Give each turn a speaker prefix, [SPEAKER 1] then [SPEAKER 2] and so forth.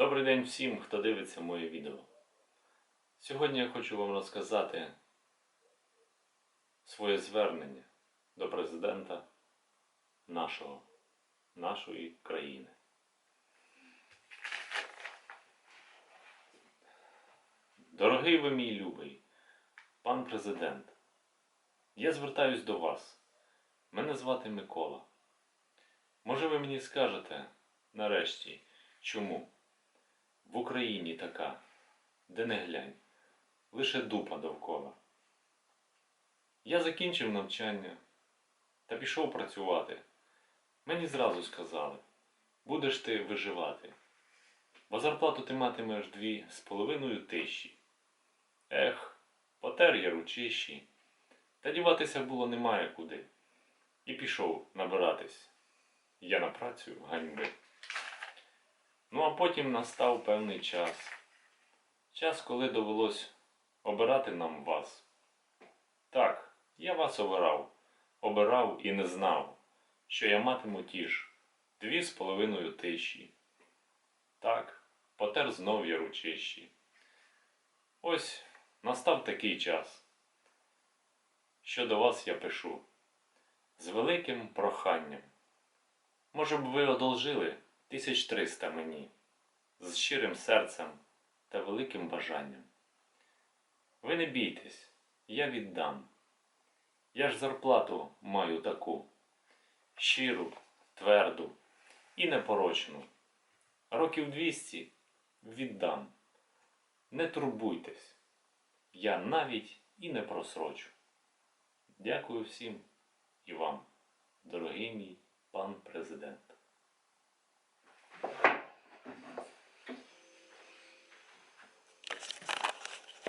[SPEAKER 1] Добрий день всім, хто дивиться моє відео. Сьогодні я хочу вам розказати своє звернення до президента нашого, нашої країни. Дорогий ви мій любий, пан президент, я звертаюсь до вас. Мене звати Микола. Може ви мені скажете, нарешті, чому? В Україні така, де не глянь, лише дупа довкола. Я закінчив навчання та пішов працювати. Мені зразу сказали, будеш ти виживати, бо зарплату ти матимеш дві з половиною тисячі. Ех, потер я ручищі, та діватися було немає куди. І пішов набиратись. Я на працю ганьби. Ну а потім настав певний час. Час, коли довелось обирати нам вас. Так, я вас обирав, обирав і не знав, що я матиму ті ж дві з половиною тисячі. Так, потер знов я ручищі. Ось настав такий час, що до вас я пишу з великим проханням. Може б ви одолжили тисяч триста мені з щирим серцем та великим бажанням. Ви не бійтесь, я віддам. Я ж зарплату маю таку щиру, тверду і непорочну. Років двісті віддам. Не турбуйтесь, я навіть і не просрочу. Дякую всім і вам, дорогий мій пан.